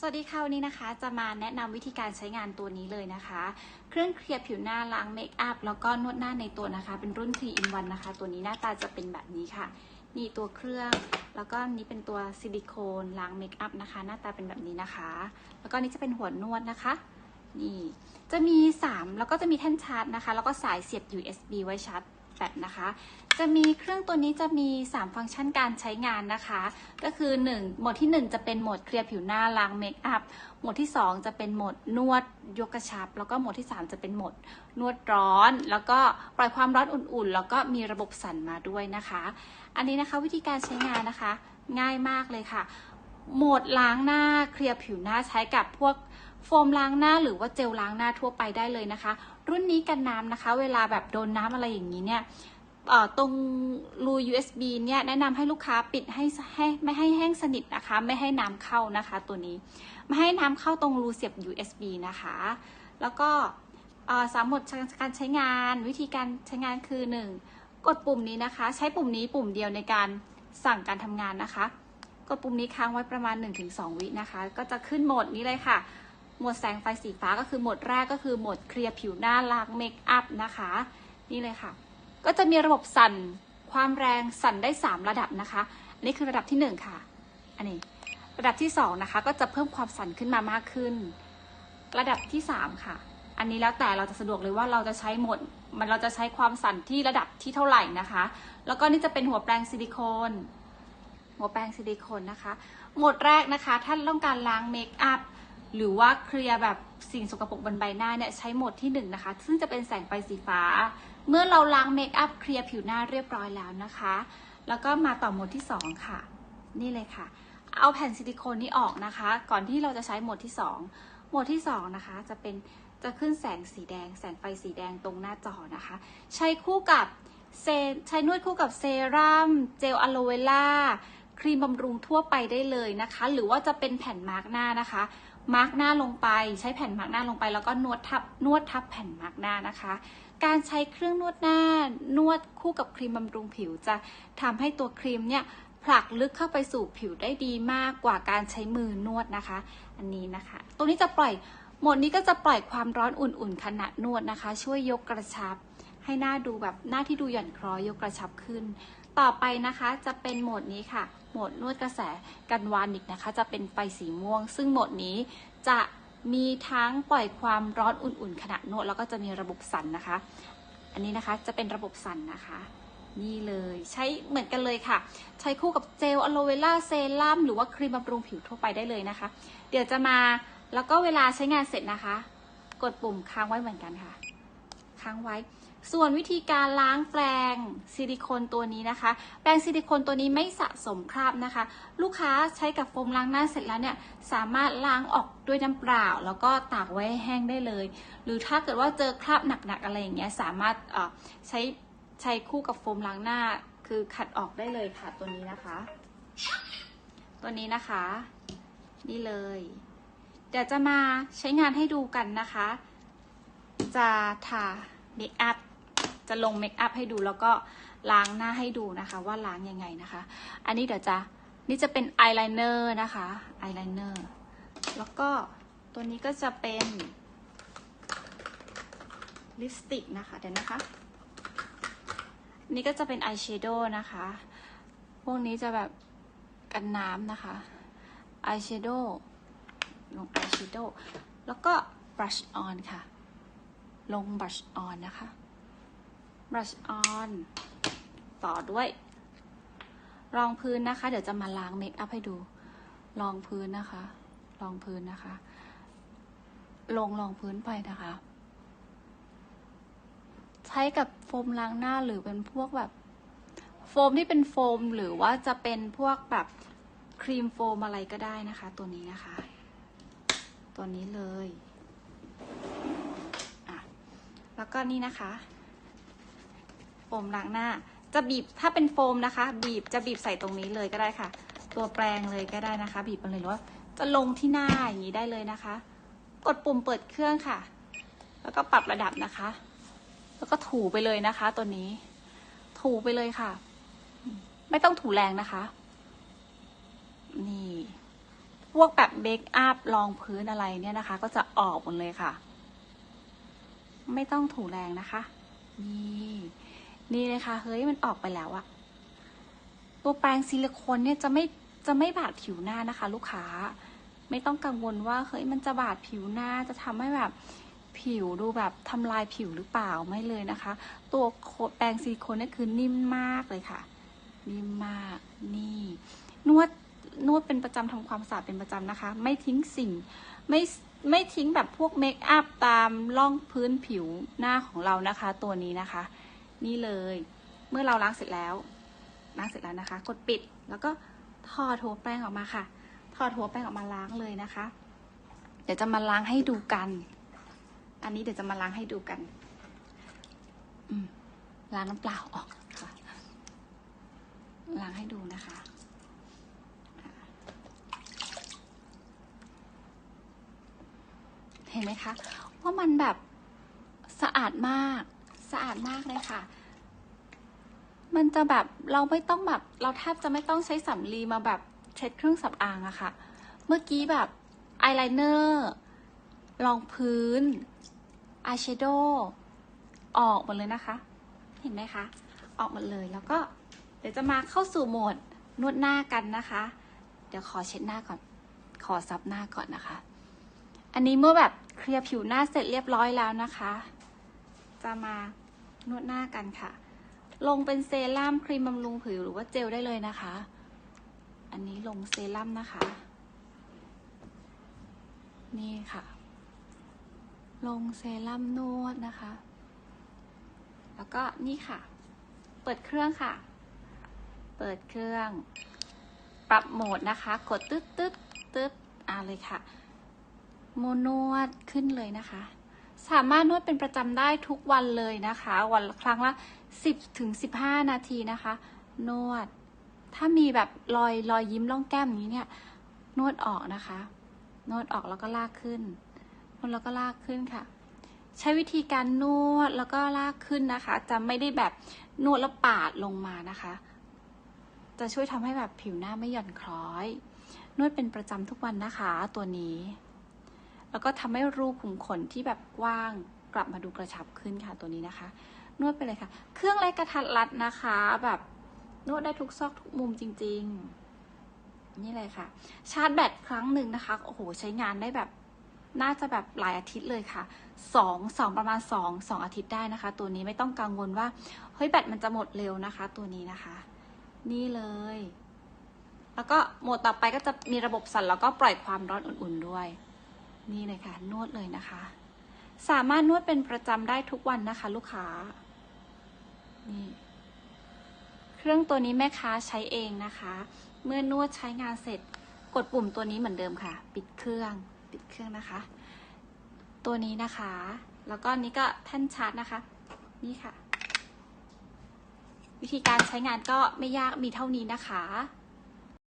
สวัสดีค่ะวันนี้นะคะจะมาแนะนำวิธีการใช้งานตัวนี้เลยนะคะ เครื่องเคลียร์ผิวหน้าล้างเมคอัพแล้วก็นวดหน้าในตัวนะคะ เป็นรุ่น3 in 1นะคะ ตัวนี้หน้าตาจะเป็นแบบนี้ค่ะ นี่ตัวเครื่อง แล้วก็นี้เป็นตัวซิลิโคนล้างเมคอัพนะคะ หน้าตาเป็นแบบนี้นะคะ แล้วก็นี่จะเป็นหัวนวดนะคะ นี่จะมี 3 แล้วก็จะมีแท่นชาร์จนะคะ แล้วก็สายเสียบ USB ไว้ชาร์จ แบตนะคะ จะมีเครื่องตัวนี้จะมี 3 ฟังก์ชันการใช้งานนะคะ ก็คือ 1 โหมดที่ 1 จะเป็นโหมดเคลียร์ผิวหน้าล้างเมคอัพ โหมดที่ 2 จะเป็นโหมดนวดยกกระชับ แล้วก็โหมดที่ 3 จะเป็นโหมดนวดร้อน แล้วก็ปล่อยความร้อนอุ่นๆ แล้วก็มีระบบสั่นมาด้วยนะคะ อันนี้นะคะวิธีการใช้งานนะคะ ง่ายมากเลยค่ะ โหมดล้างหน้าเคลียร์ผิวหน้าใช้กับพวก โฟมล้างหน้าหรือว่าเจลล้างหน้าทั่วไปได้เลยนะคะ รุ่นนี้กันน้ำนะคะ เวลาแบบโดนน้ำอะไรอย่างนี้เนี่ยตรงรู USB เนี่ยแนะนำให้ลูกค้าปิดให้ให้ไม่ให้แห้งสนิทนะคะ ไม่ให้น้ำเข้านะคะตัวนี้ ไม่ให้น้ำเข้าตรงรูเสียบ USB นะคะ แล้วก็สามหมดการใช้งานวิธีการใช้งานคือ 1 กดปุ่มนี้นะคะ ใช้ปุ่มนี้ปุ่มเดียวในการสั่งการทำงานนะคะ กดปุ่มนี้ค้างไว้ประมาณ 1-2 วินะคะ ก็จะขึ้นโหมดนี้เลยค่ะ หมวดแสงไฟสีฟ้าก็คือโหมดแรกก็คือโหมดเคลียร์ผิวหน้าล้างเมคอัพนะคะ นี่เลยค่ะ ก็จะมีระบบสั่นความแรงสั่นได้ 3 ระดับนะคะ อันนี้คือระดับที่ 1 ค่ะ อันนี้ ระดับที่ 2 นะคะ ก็จะเพิ่มความสั่นขึ้นมามากขึ้น ระดับที่ 3 ค่ะ อันนี้แล้วแต่เราจะสะดวกเลยว่าเราจะใช้โหมด มันเราจะใช้ความสั่นที่ระดับที่เท่าไหร่นะคะ แล้วก็นี่จะเป็นหัวแปรงซิลิโคนหัวแปรงซิลิโคนนะคะโหมดแรกนะคะ ถ้าต้องการล้างเมคอัพ หรือว่าเคลียร์แบบสิ่งสกปรกบนใบหน้าเนี่ยใช้โหมดที่1นนะคะ ซึ่งจะเป็นแสงไฟสีฟ้า เมื่อเราล้างเมคอัพเคลียร์ผิวหน้าเรียบร้อยแล้วนะคะ แล้วก็มาต่อโหมดที่ 2 ค่ะ นี่เลยค่ะ เอาแผ่นซิลิโคนนี้ออกนะคะ ก่อนที่เราจะใช้โหมดที่ 2 โหมดที่ 2 นะคะ จะเป็นจะขึ้นแสงสีแดง แสงไฟสีแดงตรงหน้าจอนะคะ ใช้คู่กับเซใช้นวดคู่กับเซรั่มเจลอะโลเวล่าครีมบำรุงทั่วไปได้เลยนะคะ หรือว่าจะเป็นแผ่นมาร์กหน้านะคะ มาร์กหน้าลงไป ใช้แผ่นมาร์กหน้าลงไป แล้วก็นวดทับนวดทับแผ่นมาร์กหน้านะคะ การใช้เครื่องนวดหน้านวดคู่กับครีมบำรุงผิว จะทำให้ตัวครีมเนี่ยผลักลึกเข้าไปสู่ผิวได้ดีมากกว่าการใช้มือนวดนะคะ อันนี้นะคะตรงนี้จะปล่อยโหมดนี้ก็จะปล่อยความร้อนอุ่นๆขณะนวดนะคะ ช่วยยกกระชับ ให้หน้าดูแบบหน้าที่ดูหย่อนคล้อยยกกระชับขึ้น ต่อไปนะคะจะเป็นโหมดนี้ค่ะ โหมดนวดกระแสกันวานิกนะคะ จะเป็นไฟสีม่วง ซึ่งโหมดนี้จะมีทั้งปล่อยความร้อนอุ่นๆขณะนวดแล้วก็จะมีระบบสั่นนะคะ อันนี้นะคะจะเป็นระบบสั่นนะคะนี่เลยใช้เหมือนกันเลยค่ะ ใช้คู่กับเจลอะโลเวล่าเซรั่มหรือว่าครีมบำรุงผิวทั่วไปได้เลยนะคะ เดี๋ยวจะมาแล้วก็เวลาใช้งานเสร็จนะคะ กดปุ่มค้างไว้เหมือนกันค่ะ ค้างไว้ ส่วนวิธีการล้างแปรงซิลิโคนตัวนี้นะคะ แปรงซิลิโคนตัวนี้ไม่สะสมคราบนะคะ ลูกค้าใช้กับโฟมล้างหน้าเสร็จแล้วเนี่ยสามารถล้างออกด้วยน้ำเปล่า แล้วก็ตากไว้ให้แห้งได้เลย หรือถ้าเกิดว่าเจอคราบหนักๆอะไรอย่างเงี้ยสามารถเอ่อใช้ใช้คู่กับโฟมล้างหน้าคือขัดออกได้เลยค่ะตัวนี้นะคะ ตัวนี้นะคะ นี่เลย เดี๋ยวจะมาใช้งานให้ดูกันนะคะ จะทาเมคอัพ จะลงเมคอัพให้ดูแล้วก็ล้างหน้าให้ดูนะคะว่าล้างยังไงนะคะ อันนี้เดี๋ยวจะนี่จะเป็นอายไลเนอร์นะคะอายไลเนอร์แล้วก็ตัวนี้ก็จะเป็นลิปสติกนะคะเดี๋ยวนะคะ นี่ก็จะเป็นอายแชโดว์นะคะ พวกนี้จะแบบกันน้ำนะคะอายแชโดว์ลงอายแชโดว์แล้วก็ brush on ค่ะ ลง brush on นะคะ brush on ต่อด้วย รองพื้นนะคะ เดี๋ยวจะมาล้างเมคอัพให้ดู รองพื้นนะคะ รองพื้นนะคะ ลงรองพื้นไปนะคะ ใช้กับโฟมล้างหน้าหรือเป็นพวกแบบ โฟมที่เป็นโฟมหรือว่าจะเป็นพวกแบบครีมโฟมอะไรก็ได้นะคะ ตัวนี้นะคะ ตัวนี้เลย อะ แล้วก็นี่นะคะ มล้างหน้า จะบีบถ้าเป็นโฟมนะคะ บีบจะบีบใส่ตรงนี้เลยก็ได้ค่ะ ตัวแปรงเลยก็ได้นะคะ บีบมาเลยหรือว่าจะลงที่หน้าอย่างนี้ได้เลยนะคะ กดปุ่มเปิดเครื่องค่ะ แล้วก็ปรับระดับนะคะ แล้วก็ถูไปเลยนะคะ ตัวนี้ ถูไปเลยค่ะ ไม่ต้องถูแรงนะคะ นี่พวกแบบเบคอัพรองพื้นอะไรเนี่ยนะคะ ก็จะออกหมดเลยค่ะ ไม่ต้องถูแรงนะคะ นี่ นี่เลยค่ะเฮ้ยมันออกไปแล้วอะตัวแปรงซิลิโคนเนี่ยจะไม่จะไม่บาดผิวหน้านะคะ ลูกค้า ไม่ต้องกังวลว่าเฮ้ยมันจะบาดผิวหน้าจะทำให้แบบผิวดูแบบทำลายผิวหรือเปล่าไม่เลยนะคะ ตัวแปรงซิลิโคนเนี่ยคือนิ่มมากเลยค่ะ นิ่มมากนี่นวดนวดเป็นประจำทำความสะอาดเป็นประจำนะคะ ไม่ทิ้งสิ่งไม่ไม่ทิ้งแบบพวกเมคอัพตามร่องพื้นผิวหน้าของเรานะคะ ตัวนี้นะคะ นี่เลย เมื่อเราล้างเสร็จแล้วล้างเสร็จแล้วนะคะ กดปิดแล้วก็ถอดหัวแป้งออกมาค่ะถอดหัวแป้งออกมาล้างเลยนะคะ เดี๋ยวจะมาล้างให้ดูกัน อันนี้เดี๋ยวจะมาล้างให้ดูกันอืล้างน้ำเปล่าออกค่ะล้างให้ดูนะคะเห็นไหมคะว่ามันแบบสะอาดมาก สะอาดมากเลยค่ะ มันจะแบบเราไม่ต้องแบบ เราแทบจะไม่ต้องใช้สำลีมาแบบเช็ดเครื่องสำอางอะค่ะ เมื่อกี้แบบอายไลเนอร์รองพื้นอายแชโดว์ออกหมดเลยนะคะ เห็นไหมคะ ออกหมดเลยแล้วก็เดี๋ยวจะมาเข้าสู่โหมดนวดหน้ากันนะคะ เดี๋ยวขอเช็ดหน้าก่อน ขอซับหน้าก่อนนะคะ อันนี้เมื่อแบบเคลียร์ผิวหน้าเสร็จเรียบร้อยแล้วนะคะ จะมานวดหน้ากันค่ะ ลงเป็นเซรั่มครีมบำรุงผิวหรือว่าเจลได้เลยนะคะ อันนี้ลงเซรั่มนะคะ นี่ค่ะ ลงเซรั่มนวดนะคะ แล้วก็นี่ค่ะ เปิดเครื่องค่ะ เปิดเครื่อง ปรับโหมดนะคะ กดตึ๊ดตึ๊ดตึ๊ดอ่าเลยค่ะโมนวดขึ้นเลยนะคะ สามารถนวดเป็นประจำได้ทุกวันเลยนะคะ วันครั้งละ 10ถึง15 นาทีนะคะ นวด ถ้ามีแบบรอยรอยยิ้มร่องแก้มอย่างนี้เนี่ย นวดออกนะคะ นวดออกแล้วก็ลากขึ้นนวดแล้วก็ลากขึ้นค่ะ ใช้วิธีการนวดแล้วก็ลากขึ้นนะคะ จะไม่ได้แบบนวดแล้วปาดลงมานะคะ จะช่วยทำให้แบบผิวหน้าไม่หย่อนคล้อย นวดเป็นประจำทุกวันนะคะ ตัวนี้ แล้วก็ทำให้รูขุมขนที่แบบกว้างกลับมาดูกระชับขึ้นค่ะตัวนี้นะคะ นวดไปเลยค่ะ เครื่องไรกระทัดรัดนะคะ แบบนวดได้ทุกซอกทุกมุมจริง ๆ นี่เลยค่ะ ชาร์จแบตครั้งหนึ่งนะคะโอ้โหใช้งานได้แบบน่าจะแบบหลายอาทิตย์เลยค่ะสองสองประมาณสองสองอาทิตย์ได้นะคะ ตัวนี้ไม่ต้องกังวลว่าเฮ้ยแบตมันจะหมดเร็วนะคะ ตัวนี้นะคะ นี่เลย แล้วก็โหมดต่อไปก็จะมีระบบสั่นแล้วก็ปล่อยความร้อนอุ่นๆด้วย นี่เลยค่ะ นวดเลยนะคะ สามารถนวดเป็นประจำได้ทุกวันนะคะ ลูกค้า นี่ เครื่องตัวนี้แม่ค้าใช้เองนะคะ เมื่อนวดใช้งานเสร็จ กดปุ่มตัวนี้เหมือนเดิมค่ะ ปิดเครื่อง ปิดเครื่องนะคะ ตัวนี้นะคะ แล้วก็นี้ก็แท่นชาร์จนะคะ นี่ค่ะ วิธีการใช้งานก็ไม่ยากมีเท่านี้นะคะ